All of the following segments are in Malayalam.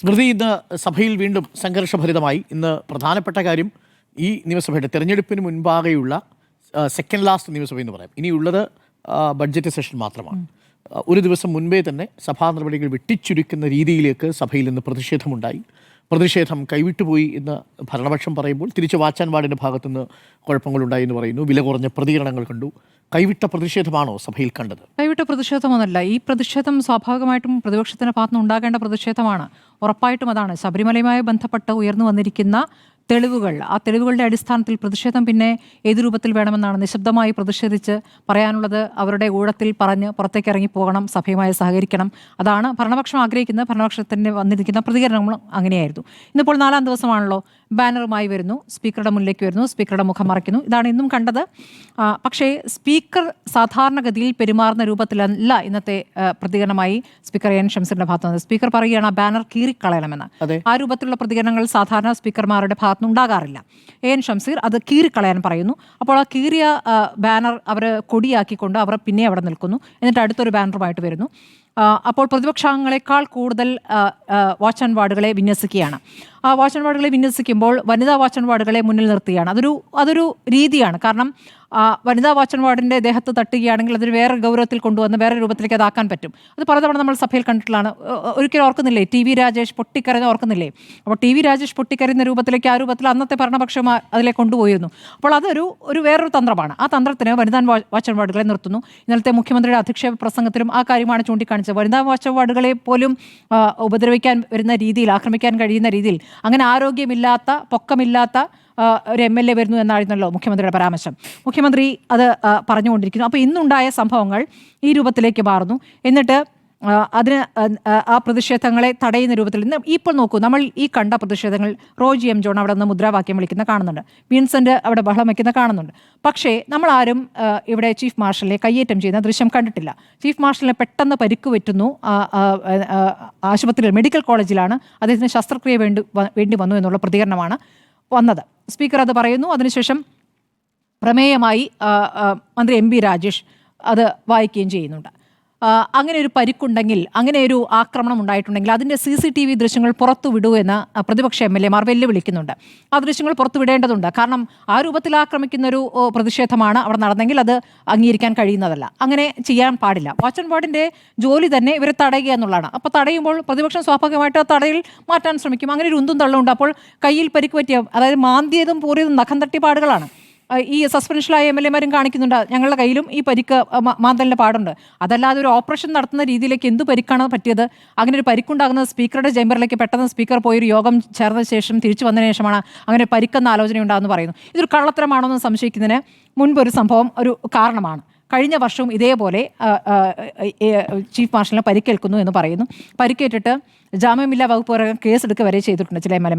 സ്മൃതി ഇന്ന് സഭയിൽ വീണ്ടും സംഘർഷഭരിതമായി. ഇന്ന് പ്രധാനപ്പെട്ട കാര്യം ഈ നിയമസഭയുടെ തെരഞ്ഞെടുപ്പിന് മുൻപാകെയുള്ള സെക്കൻഡ് ലാസ്റ്റ് നിയമസഭ എന്ന് പറയാം. ഇനിയുള്ളത് ബഡ്ജറ്റ് സെഷൻ മാത്രമാണ്. ഒരു ദിവസം മുൻപേ തന്നെ സഭാ നടപടികൾ വെട്ടിച്ചുരുക്കുന്ന രീതിയിലേക്ക് സഭയിൽ നിന്ന് പ്രതിഷേധമുണ്ടായി. പ്രതിഷേധം കൈവിട്ടുപോയി എന്ന് ഭരണപക്ഷം പറയുമ്പോൾ തിരിച്ച് വാച്ചാൻ വാർഡിന്റെ ഭാഗത്തുനിന്ന് കുഴപ്പങ്ങളുണ്ടായി എന്ന് പറയുന്നു. വില കുറഞ്ഞ പ്രതികരണങ്ങൾ കണ്ടു. കൈവിട്ട പ്രതിഷേധമാണോ സഭയിൽ കണ്ടത്? കൈവിട്ട പ്രതിഷേധമൊന്നുമല്ല ഈ പ്രതിഷേധം സ്വാഭാവികമായിട്ടും പ്രതിപക്ഷത്തിന്റെ ഭാഗത്തുനിന്ന് ഉണ്ടാകേണ്ട പ്രതിഷേധമാണ്. ഉറപ്പായിട്ടും അതാണ്. ശബരിമലയുമായി ബന്ധപ്പെട്ട് ഉയർന്നു വന്നിരിക്കുന്ന തെളിവുകൾ. ആ തെളിവുകളുടെ അടിസ്ഥാനത്തിൽ പ്രതിഷേധം പിന്നെ ഏത് രൂപത്തിൽ വേണമെന്നാണ് നിശബ്ദമായി പ്രതിഷേധിച്ച് പറയാനുള്ളത് അവരുടെ ഊഴത്തിൽ പറഞ്ഞ് പുറത്തേക്ക് ഇറങ്ങി പോകണം സഭയുമായി സഹകരിക്കണം. അതാണ് ഭരണപക്ഷം ആഗ്രഹിക്കുന്നത്. ഭരണപക്ഷത്തിന് വന്നിരിക്കുന്ന പ്രതികരണങ്ങളും അങ്ങനെയായിരുന്നു. ഇന്നിപ്പോൾ നാലാം ദിവസമാണല്ലോ. ബാനറുമായി വരുന്നു സ്പീക്കറുടെ മുന്നിലേക്ക് വരുന്നു സ്പീക്കറുടെ മുഖം മറയ്ക്കുന്നു. ഇതാണ് ഇന്നും കണ്ടത്. പക്ഷേ സ്പീക്കർ സാധാരണഗതിയിൽ പെരുമാറുന്ന രൂപത്തിലല്ല ഇന്നത്തെ പ്രതികരണമായി സ്പീക്കർ എൻ ഷംസീറിന്റെ ഭാഗത്ത് നിന്ന് സ്പീക്കർ പറയുകയാണ് ആ ബാനർ കീറിക്കളയണമെന്ന്. ആ രൂപത്തിലുള്ള പ്രതികരണങ്ങൾ സാധാരണ സ്പീക്കർമാരുടെ ഭാഗത്തുനിന്ന് ഉണ്ടാകാറില്ല. എ എൻ ഷംസീർ അത് കീറിക്കളയാൻ പറയുന്നു. അപ്പോൾ ആ കീറിയ ബാനർ അവർ കൊടിയാക്കിക്കൊണ്ട് അവർ പിന്നെ അവിടെ നിൽക്കുന്നു. എന്നിട്ട് അടുത്തൊരു ബാനറുമായിട്ട് വരുന്നു. അപ്പോൾ പ്രതിപക്ഷാംഗങ്ങളെക്കാൾ കൂടുതൽ വാച്ച് ആൻഡ് വാർഡുകളെ വിന്യസിക്കുകയാണ്. ആ വാച്ച് ആൻഡ് വാർഡുകളെ വിന്യസിക്കുമ്പോൾ വനിതാ വാച്ച് ആൻഡ് വാർഡുകളെ മുന്നിൽ നിർത്തുകയാണ്. അതൊരു അതൊരു രീതിയാണ്. കാരണം വനിതാ വാച്ചൻ വാർഡിന്റെ ദേഹത്ത് തട്ടുകയാണെങ്കിൽ അതൊരു വേറെ ഗൗരവത്തിൽ കൊണ്ടുവന്ന് വേറെ രൂപത്തിലേക്ക് അതാക്കാൻ പറ്റും. അത് പലതവണ നമ്മൾ സഭയിൽ കണ്ടിട്ടുള്ളതാണ്. ഒരിക്കലും ഓർക്കുന്നില്ലേ? ടി വി രാജേഷ് പൊട്ടിക്കരഞ്ഞ ഓർക്കുന്നില്ലേ? അപ്പോൾ ടി വി രാജേഷ് പൊട്ടിക്കരയുന്ന രൂപത്തിലേക്ക് ആ രൂപത്തിൽ അന്നത്തെ ഭരണപക്ഷം അതിലെ കൊണ്ടുപോയിരുന്നു. അപ്പോൾ അതൊരു ഒരു വേറൊരു തന്ത്രമാണ്. ആ തന്ത്രത്തിന് വനിതാ വാച്ചൻ വാർഡുകളെ നിർത്തുന്നു. ഇന്നലത്തെ മുഖ്യമന്ത്രിയുടെ അധിക്ഷേപ പ്രസംഗത്തിലും ആ കാര്യമാണ് ചൂണ്ടിക്കാണിച്ചത്. വനിതാ വാച്ചൻ വാർഡുകളെ പോലും ഉപദ്രവിക്കാൻ വരുന്ന രീതിയിൽ ആക്രമിക്കാൻ കഴിയുന്ന രീതിയിൽ അങ്ങനെ ആരോഗ്യമില്ലാത്ത പൊക്കമില്ലാത്ത ഒരു എം എൽ എ വരുന്നു എന്നായിരുന്നല്ലോ മുഖ്യമന്ത്രിയുടെ പരാമർശം. മുഖ്യമന്ത്രി അത് പറഞ്ഞുകൊണ്ടിരിക്കുന്നു. അപ്പോൾ ഇന്നുണ്ടായ സംഭവങ്ങൾ ഈ രൂപത്തിലേക്ക് മാറുന്നു. എന്നിട്ട് അതിന് ആ, പ്രതിഷേധങ്ങളെ തടയുന്ന രൂപത്തിൽ ഇന്ന് ഇപ്പോൾ നോക്കൂ നമ്മൾ ഈ കണ്ട പ്രതിഷേധങ്ങൾ റോജി എം ജോൺ അവിടെ നിന്ന് മുദ്രാവാക്യം വിളിക്കുന്ന കാണുന്നുണ്ട്. വിൻസെന്റ് അവിടെ ബഹളം വയ്ക്കുന്ന കാണുന്നുണ്ട്. പക്ഷേ നമ്മൾ ആരും ഇവിടെ ചീഫ് മാർഷലിനെ കയ്യേറ്റം ചെയ്യുന്ന ദൃശ്യം കണ്ടിട്ടില്ല. ചീഫ് മാർഷലിനെ പെട്ടെന്ന് പരിക്ക് പറ്റുന്നു ആശുപത്രിയിൽ മെഡിക്കൽ കോളേജിലാണ് അദ്ദേഹത്തിന് ശസ്ത്രക്രിയ വേണ്ടി വേണ്ടി വന്നു എന്നുള്ള പ്രതികരണമാണ് വന്നത്. സ്പീക്കർ അത് പറയുന്നു. അതിനുശേഷം പ്രമേയമായി മന്ത്രി എം ബി രാജേഷ് അത് വായിക്കുകയും ചെയ്യുന്നുണ്ട്. അങ്ങനെ ഒരു പരിക്കുണ്ടെങ്കിൽ അങ്ങനെ ഒരു ആക്രമണം ഉണ്ടായിട്ടുണ്ടെങ്കിൽ അതിന്റെ സി സി ടി വി ദൃശ്യങ്ങൾ പുറത്തു വിടൂ എന്ന് പ്രതിപക്ഷ എം എൽ എമാർ വെല്ലുവിളിക്കുന്നുണ്ട്. ആ ദൃശ്യങ്ങൾ പുറത്തു വിടേണ്ടതുണ്ട്. കാരണം ആ രൂപത്തിൽ ആക്രമിക്കുന്ന ഒരു പ്രതിഷേധമാണ് അവിടെ നടന്നെങ്കിൽ അത് അംഗീകരിക്കാൻ കഴിയുന്നതല്ല. അങ്ങനെ ചെയ്യാൻ പാടില്ല. വാച്ച് ആൻഡ് വാർഡിന്റെ ജോലി തന്നെ ഇവരെ തടയുക എന്നുള്ളതാണ്. അപ്പോൾ തടയുമ്പോൾ പ്രതിപക്ഷം സ്വാഭാവികമായിട്ട് ആ തടയിൽ മാറ്റാൻ ശ്രമിക്കും. അങ്ങനെ ഒരു ഉന്തും തള്ളുണ്ട് അപ്പോൾ കയ്യിൽ പരിക്ക് പറ്റിയ അതായത് മാന്തിയതും പൂറിയതും നഖം തട്ടിപ്പാടുകളാണ്. ഈ സസ്പെൻഷനിലായ എം എൽ എമാരും കാണിക്കുന്നുണ്ട്. ഞങ്ങളുടെ കയ്യിലും ഈ പരിക്ക് മാന്തലിന്റെ പാടുണ്ട്. അതല്ലാതെ ഒരു ഓപ്പറേഷൻ നടത്തുന്ന രീതിയിലേക്ക് എന്ത് പരിക്കാണ് പറ്റിയത്? അങ്ങനെ ഒരു പരിക്കുണ്ടാകുന്നത് സ്പീക്കറുടെ ചേംബറിലേക്ക് പെട്ടെന്ന് സ്പീക്കർ പോയി ഒരു യോഗം ചേർന്ന ശേഷം തിരിച്ചു വന്നതിന് ശേഷമാണ് അങ്ങനെ പരിക്കെന്ന ആലോചന ഉണ്ടാകുന്നു പറയുന്നു ഇതൊരു കള്ളത്തരമാണോ എന്ന് സംശയിക്കുന്നതിന് മുൻപ് ഒരു സംഭവം ഒരു കാരണമാണ്. കഴിഞ്ഞ വർഷവും ഇതേപോലെ ചീഫ് മാർഷലിന് പരിക്കേൽക്കുന്നു എന്ന് പറയുന്നു. പരിക്കേറ്റിട്ട് ജാമ്യമില്ലാ വകുപ്പ് പ്രകാരം കേസെടുക്കുക വരെ ചെയ്തിട്ടുണ്ട് ചില എം എൽ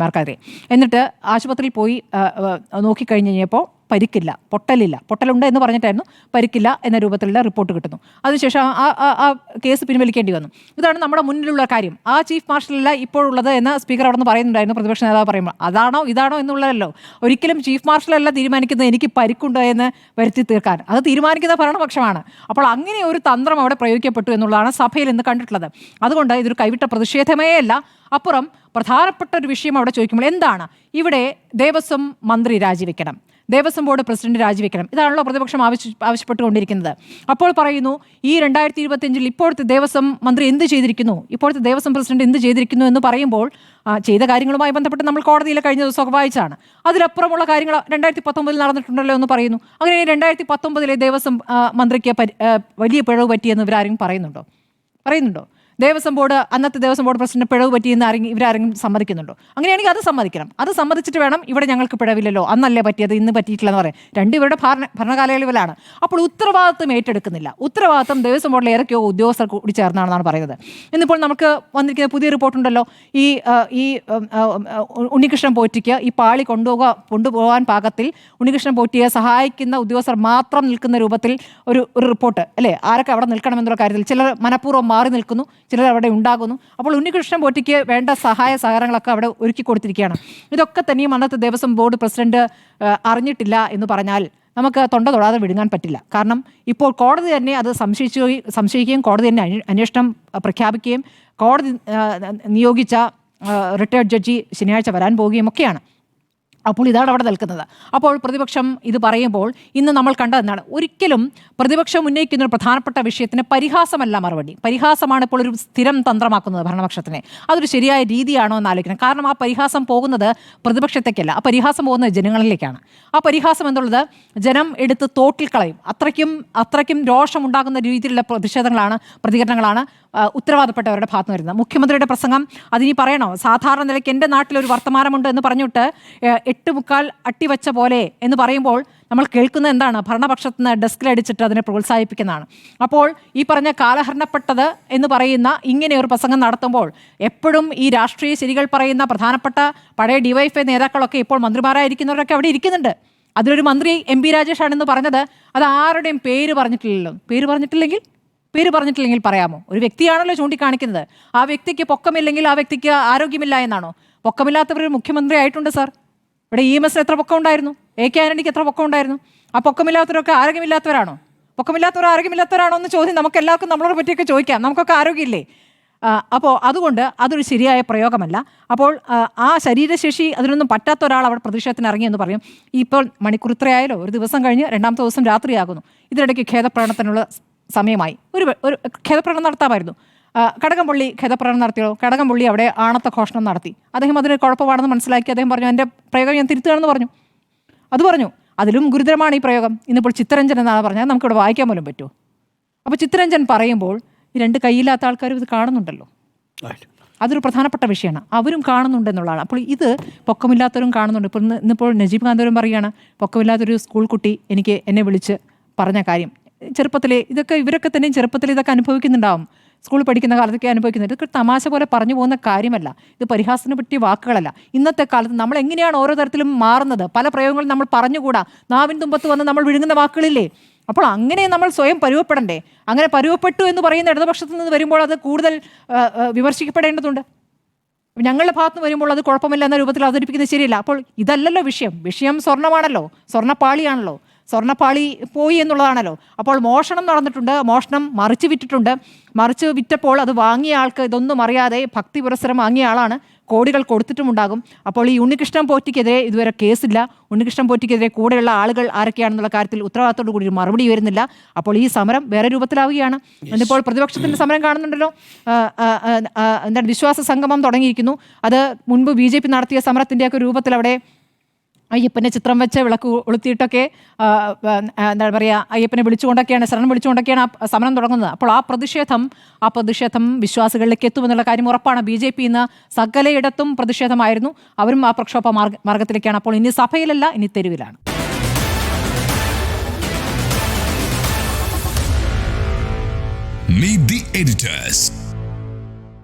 എന്നിട്ട് ആശുപത്രിയിൽ പോയി നോക്കിക്കഴിഞ്ഞ് കഴിഞ്ഞപ്പോൾ പരിക്കില്ല പൊട്ടലില്ല. പൊട്ടലുണ്ട് എന്ന് പറഞ്ഞിട്ടായിരുന്നു പരിക്കില്ല എന്ന രൂപത്തിലുള്ള റിപ്പോർട്ട് കിട്ടുന്നു. അതിനുശേഷം ആ ആ- കേസ് പിൻവലിക്കേണ്ടി വന്നു. ഇതാണ് നമ്മുടെ മുന്നിലുള്ള കാര്യം. ആ ചീഫ് മാർഷലല്ല ഇപ്പോഴുള്ളത് എന്ന് സ്പീക്കർ അവിടെ നിന്ന് പറയുന്നുണ്ടായിരുന്നു. പ്രതിപക്ഷ നേതാവ് പറയുമ്പോൾ അതാണോ ഇതാണോ എന്നുള്ളതല്ലോ. ഒരിക്കലും ചീഫ് മാർഷലല്ല തീരുമാനിക്കുന്നത് എനിക്ക് പരിക്കുണ്ട് എന്ന് വരുത്തി തീർക്കാൻ. അത് തീരുമാനിക്കുന്ന ഭരണപക്ഷമാണ്. അപ്പോൾ അങ്ങനെ ഒരു തന്ത്രം അവിടെ പ്രയോഗിക്കപ്പെട്ടു എന്നുള്ളതാണ് സഭയിൽ ഇന്ന് കണ്ടിട്ടുള്ളത്. അതുകൊണ്ട് ഇതൊരു കൈവിട്ട പ്രതിഷേധമേ അല്ല. അപ്പുറം പ്രധാനപ്പെട്ട ഒരു വിഷയം അവിടെ ചോദിക്കുമ്പോൾ എന്താണ്? ഇവിടെ ദേവസ്വം മന്ത്രി രാജിവെക്കണം. ദേവസ്വം ബോർഡ് പ്രസിഡന്റ് രാജിവെക്കണം. ഇതാണല്ലോ പ്രതിപക്ഷം ആവശ്യ ആവശ്യപ്പെട്ടുകൊണ്ടിരിക്കുന്നത്. അപ്പോൾ പറയുന്നു ഈ രണ്ടായിരത്തി ഇരുപത്തിയഞ്ചിൽ ഇപ്പോഴത്തെ ദേവസ്വം മന്ത്രി എന്ത് ചെയ്തിരിക്കുന്നു? ഇപ്പോഴത്തെ ദേവസ്വം പ്രസിഡന്റ് എന്ത് ചെയ്തിരിക്കുന്നു എന്ന് പറയുമ്പോൾ ചെയ്ത കാര്യങ്ങളുമായി ബന്ധപ്പെട്ട് നമ്മൾ കോടതിയിൽ കഴിഞ്ഞ ദിവസമൊക്കെ വായിച്ചാണ് അതിലപ്പുറമുള്ള കാര്യങ്ങൾ രണ്ടായിരത്തി പത്തൊമ്പതിൽ നടന്നിട്ടുണ്ടല്ലോ എന്ന് പറയുന്നു. അങ്ങനെ രണ്ടായിരത്തി പത്തൊമ്പതിലെ ദേവസ്വം മന്ത്രിക്ക് വലിയ പിഴവ് പറ്റിയെന്ന് ഇവരാരും പറയുന്നുണ്ടോ? പറയുന്നുണ്ടോ? ദേവസ്വം ബോർഡ് അന്നത്തെ ദേവസ്വം ബോർഡ് പ്രസിഡന്റ് പിഴവ് പറ്റിയെന്ന് ആരെങ്കിലും ഇവരാരെങ്കിലും സമ്മതിക്കുന്നുണ്ടോ? അങ്ങനെയാണെങ്കിൽ അത് സമ്മതിക്കണം. അത് സമ്മതിച്ചിട്ട് വേണം ഇവിടെ ഞങ്ങൾക്ക് പിഴവില്ലല്ലോ. അന്നല്ലേ പറ്റിയത് ഇന്ന് പറ്റിയിട്ടില്ലെന്ന് പറയാം രണ്ടുപേരുടെ ഭരണ ഭരണകാലയളവിലാണ്. അപ്പോൾ ഉത്തരവാദിത്വം ഏറ്റെടുക്കുന്നില്ല. ഉത്തരവാദിത്വം ദേവസ്വം ബോർഡിൽ ഏതൊക്കെയോ ഉദ്യോഗസ്ഥർ കൂടി ചേർന്നാണെന്നാണ് പറയുന്നത്. ഇന്നിപ്പോൾ നമുക്ക് വന്നിരിക്കുന്ന പുതിയ റിപ്പോർട്ടുണ്ടല്ലോ. ഈ ഈ ഉണ്ണികൃഷ്ണൻ പോറ്റിക്ക് ഈ പാളി കൊണ്ടുപോകാൻ കൊണ്ടുപോകാൻ പാകത്തിൽ ഉണ്ണികൃഷ്ണൻ പോറ്റിയെ സഹായിക്കുന്ന ഉദ്യോഗസ്ഥർ മാത്രം നിൽക്കുന്ന രൂപത്തിൽ ഒരു ഒരു റിപ്പോർട്ട്. അല്ലേ? ആരൊക്കെ അവിടെ നിൽക്കണമെന്നുള്ള കാര്യത്തിൽ ചിലർ മനഃപൂർവം മാറി നിൽക്കുന്നു. ചിലർ അവിടെ ഉണ്ടാകുന്നു. അപ്പോൾ ഉണ്ണികൃഷ്ണൻ പോറ്റിക്ക് വേണ്ട സഹായ സഹകരണങ്ങളൊക്കെ അവിടെ ഒരുക്കി കൊടുത്തിരിക്കുകയാണ്. ഇതൊക്കെ തന്നെയും അന്നത്തെ ദേവസ്വം ബോർഡ് പ്രസിഡന്റ് അറിഞ്ഞിട്ടില്ല എന്ന് പറഞ്ഞാൽ നമുക്ക് തൊണ്ട തൊടാതെ വിഴുങ്ങാൻ പറ്റില്ല. കാരണം ഇപ്പോൾ കോടതി തന്നെ അത് സംശയിച്ചു സംശയിക്കുകയും കോടതി തന്നെ അന്വേ- അന്വേഷണം പ്രഖ്യാപിക്കുകയും കോടതി നിയോഗിച്ച റിട്ടയർഡ് ജഡ്ജി ശനിയാഴ്ച വരാൻ പോവുകയും ഒക്കെയാണ്. അപ്പോൾ ഇതാണ് അവിടെ നിൽക്കുന്നത്. അപ്പോൾ പ്രതിപക്ഷം ഇത് പറയുമ്പോൾ ഇന്ന് നമ്മൾ കണ്ടതെന്നാണ് ഒരിക്കലും പ്രതിപക്ഷം ഉന്നയിക്കുന്ന ഒരു പ്രധാനപ്പെട്ട വിഷയത്തിന് പരിഹാസമല്ല മറുപടി. പരിഹാസമാണ് ഇപ്പോൾ ഒരു സ്ഥിരം തന്ത്രമാക്കുന്നത് ഭരണപക്ഷത്തിനെ. അതൊരു ശരിയായ രീതിയാണോ എന്ന് ആലോചിക്കണം. കാരണം ആ പരിഹാസം പോകുന്നത് പ്രതിപക്ഷത്തേക്കല്ല. ആ പരിഹാസം പോകുന്നത് ജനങ്ങളിലേക്കാണ്. ആ പരിഹാസം എന്നുള്ളത് ജനം എടുത്ത് തോട്ടിൽ കളയും. അത്രയ്ക്കും അത്രയ്ക്കും രോഷമുണ്ടാകുന്ന രീതിയിലുള്ള പ്രതിഷേധങ്ങളാണ് പ്രതികരണങ്ങളാണ് ഉത്തരവാദപ്പെട്ടവരുടെ ഭാഗത്ത് വരുന്നത്. മുഖ്യമന്ത്രിയുടെ പ്രസംഗം അതിനി പറയണോ? സാധാരണ നിലയ്ക്ക് എന്റെ നാട്ടിലൊരു വർത്തമാനമുണ്ട് എന്ന് പറഞ്ഞിട്ട് എട്ട് മുക്കാൽ അട്ടിവച്ച പോലെ എന്ന് പറയുമ്പോൾ നമ്മൾ കേൾക്കുന്ന എന്താണ്? ഭരണപക്ഷത്ത് നിന്ന് ഡെസ്കിലടിച്ചിട്ട് അതിനെ പ്രോത്സാഹിപ്പിക്കുന്നതാണ്. അപ്പോൾ ഈ പറഞ്ഞ കാലഹരണപ്പെട്ടത് എന്ന് പറയുന്ന ഇങ്ങനെ ഒരു പ്രസംഗം നടത്തുമ്പോൾ എപ്പോഴും ഈ രാഷ്ട്രീയ ശരികൾ പറയുന്ന പ്രധാനപ്പെട്ട പഴയ ഡിവൈഎഫ്ഐ നേതാക്കളൊക്കെ ഇപ്പോൾ മന്ത്രിമാരായിരിക്കുന്നവരൊക്കെ അവിടെ ഇരിക്കുന്നുണ്ട്. അതിലൊരു മന്ത്രി എം പി രാജേഷാണെന്ന് പറഞ്ഞത്. അത് ആരുടെയും പേര് പറഞ്ഞിട്ടില്ലല്ലോ. പേര് പറഞ്ഞിട്ടില്ലെങ്കിൽ? പേര് പറഞ്ഞിട്ടില്ലെങ്കിൽ പറയാമോ? ഒരു വ്യക്തിയാണല്ലോ ചൂണ്ടിക്കാണിക്കുന്നത്. ആ വ്യക്തിക്ക് പൊക്കമില്ലെങ്കിൽ ആ വ്യക്തിക്ക് ആരോഗ്യമില്ല എന്നാണോ? പൊക്കമില്ലാത്തവർ മുഖ്യമന്ത്രി ആയിട്ടുണ്ട് സാർ. ഇവിടെ ഇ എം എസിന് എത്ര പൊക്കം ഉണ്ടായിരുന്നു? എ കെ ആന്റണിക്ക് എത്ര പൊക്കം ഉണ്ടായിരുന്നു? ആ പൊക്കമില്ലാത്തവരൊക്കെ ആരോഗ്യമില്ലാത്തവരാണോ? പൊക്കമില്ലാത്തവർ ആരോഗ്യമില്ലാത്തവരാണോ എന്ന് ചോദ്യം നമുക്ക് എല്ലാവർക്കും നമ്മളോട് പറ്റിയൊക്കെ ചോദിക്കാം. നമുക്കൊക്കെ ആരോഗ്യമില്ലേ? അപ്പോൾ അതുകൊണ്ട് അതൊരു ശരിയായ പ്രയോഗമല്ല. അപ്പോൾ ആ, ശരീരശേഷി അതിനൊന്നും പറ്റാത്ത ഒരാൾ അവിടെ പ്രതിഷേധത്തിന് ഇറങ്ങിയെന്ന് പറയും. ഇപ്പോൾ മണിക്കൂർ ഇത്രയായാലോ ഒരു ദിവസം കഴിഞ്ഞ് രണ്ടാമത്തെ ദിവസം രാത്രിയാകുന്നു. ഇതിനിടയ്ക്ക് ഖേദപ്രകടനത്തിനുള്ള സമയമായി. ഒരു ഒരു ഖേദപ്രകടനം നടത്താമായിരുന്നു. കടകംപള്ളി ഖേദപ്രകടനം നടത്തിയോ? കടകംപള്ളി അവിടെ ആണത്ത ഘോഷണം നടത്തി. അദ്ദേഹം അതിന് കുഴപ്പമാണെന്ന് മനസ്സിലാക്കി അദ്ദേഹം പറഞ്ഞു എന്റെ പ്രയോഗം ഞാൻ തിരുത്തുകയാണെന്ന് പറഞ്ഞു. അത് പറഞ്ഞു അതിലും ഗുരുതരമാണ് ഈ പ്രയോഗം. ഇന്നിപ്പോൾ ചിത്തരഞ്ജൻ എന്നാണ് പറഞ്ഞാൽ നമുക്കിവിടെ വായിക്കാൻ പോലും പറ്റുമോ? അപ്പോൾ ചിത്രരഞ്ജൻ പറയുമ്പോൾ ഈ രണ്ട് കൈയില്ലാത്ത ആൾക്കാരും ഇത് കാണുന്നുണ്ടല്ലോ. അതൊരു പ്രധാനപ്പെട്ട വിഷയമാണ്. അവരും കാണുന്നുണ്ടെന്നുള്ളതാണ് അപ്പോൾ ഇത് പൊക്കമില്ലാത്തവരും കാണുന്നുണ്ട്. ഇപ്പോൾ ഇന്ന് ഇന്നിപ്പോൾ നജീബ് കാന്തവരും പറയുകയാണ് പൊക്കമില്ലാത്തൊരു സ്കൂൾ കുട്ടി എനിക്ക് എന്നെ വിളിച്ച് പറഞ്ഞ കാര്യം. ചെറുപ്പത്തിലെ ഇതൊക്കെ ഇവരൊക്കെ തന്നെ ചെറുപ്പത്തിൽ ഇതൊക്കെ അനുഭവിക്കുന്നുണ്ടാവും. സ്കൂളിൽ പഠിക്കുന്ന കാലത്തൊക്കെ അനുഭവിക്കുന്നത്. ഇതൊക്കെ തമാശ പോലെ പറഞ്ഞു പോകുന്ന കാര്യമല്ല. ഇത് പരിഹാസത്തിന് പറ്റിയ വാക്കുകളല്ല. ഇന്നത്തെ കാലത്ത് നമ്മൾ എങ്ങനെയാണ് ഓരോ തരത്തിലും മാറുന്നത്? പല പ്രയോഗങ്ങളും നമ്മൾ പറഞ്ഞുകൂടാ? നാവിൻ തുമ്പത്ത് വന്ന് നമ്മൾ വിഴുങ്ങുന്ന വാക്കുകളില്ലേ? അപ്പോൾ അങ്ങനെ നമ്മൾ സ്വയം പരുവപ്പെടണ്ടേ? അങ്ങനെ പരുവപ്പെട്ടു എന്ന് പറയുന്ന ഇടതുപക്ഷത്തു നിന്ന് വരുമ്പോൾ അത് കൂടുതൽ വിമർശിക്കപ്പെടേണ്ടതുണ്ട്. ഞങ്ങളുടെ ഭാഗത്ത് വരുമ്പോൾ അത് കുഴപ്പമില്ല എന്ന രൂപത്തിൽ അവതരിപ്പിക്കുന്നത് ശരിയല്ല. അപ്പോൾ ഇതല്ലല്ലോ വിഷയം. വിഷയം സ്വർണമാണല്ലോ. സ്വർണപ്പാളിയാണല്ലോ. സ്വർണപ്പാളി പോയി എന്നുള്ളതാണല്ലോ. അപ്പോൾ മോഷണം നടന്നിട്ടുണ്ട്. മോഷണം മറിച്ച് വിറ്റിട്ടുണ്ട്. മറിച്ച് വിറ്റപ്പോൾ അത് വാങ്ങിയ ആൾക്ക് ഇതൊന്നും അറിയാതെ ഭക്തി പുരസ്സരം വാങ്ങിയ ആളാണ്. കോടികൾ കൊടുത്തിട്ടുമുണ്ടാകും. അപ്പോൾ ഈ ഉണ്ണികൃഷ്ണൻ പോറ്റിക്കെതിരെ ഇതുവരെ കേസില്ല. ഉണ്ണികൃഷ്ണൻ പോറ്റിക്കെതിരെ കൂടെയുള്ള ആളുകൾ ആരൊക്കെയാണെന്നുള്ള കാര്യത്തിൽ ഉത്തരവാദിത്തോടു കൂടി ഒരു മറുപടി വരുന്നില്ല അപ്പോൾ ഈ സമരം വേറെ രൂപത്തിലാവുകയാണ്. എന്നിപ്പോൾ പ്രതിപക്ഷത്തിന്റെ സമരം കാണുന്നുണ്ടല്ലോ. എന്താണ് വിശ്വാസ സംഗമം തുടങ്ങിയിരിക്കുന്നു. അത് മുൻപ് ബി ജെ പി നടത്തിയ സമരത്തിന്റെയൊക്കെ രൂപത്തിൽ അവിടെ അയ്യപ്പന്റെ ചിത്രം വെച്ച് വിളക്ക് കൊളുത്തിയിട്ടൊക്കെ എന്താ പറയുക അയ്യപ്പനെ വിളിച്ചുകൊണ്ടൊക്കെയാണ് ശരണം വിളിച്ചുകൊണ്ടൊക്കെയാണ് ആ സമരം തുടങ്ങുന്നത്. അപ്പോൾ ആ പ്രതിഷേധം ആ പ്രതിഷേധം വിശ്വാസികളിലേക്ക് എത്തുമെന്നുള്ള കാര്യം ഉറപ്പാണ്. ബി ജെ പി ഇന്ന് സകലയിടത്തും പ്രതിഷേധമായിരുന്നു. അവരും ആ പ്രക്ഷോഭ മാർഗ മാർഗത്തിലേക്കാണ്. അപ്പോൾ ഇനി സഭയിലല്ല ഇനി തെരുവിലാണ്. Meet the editors.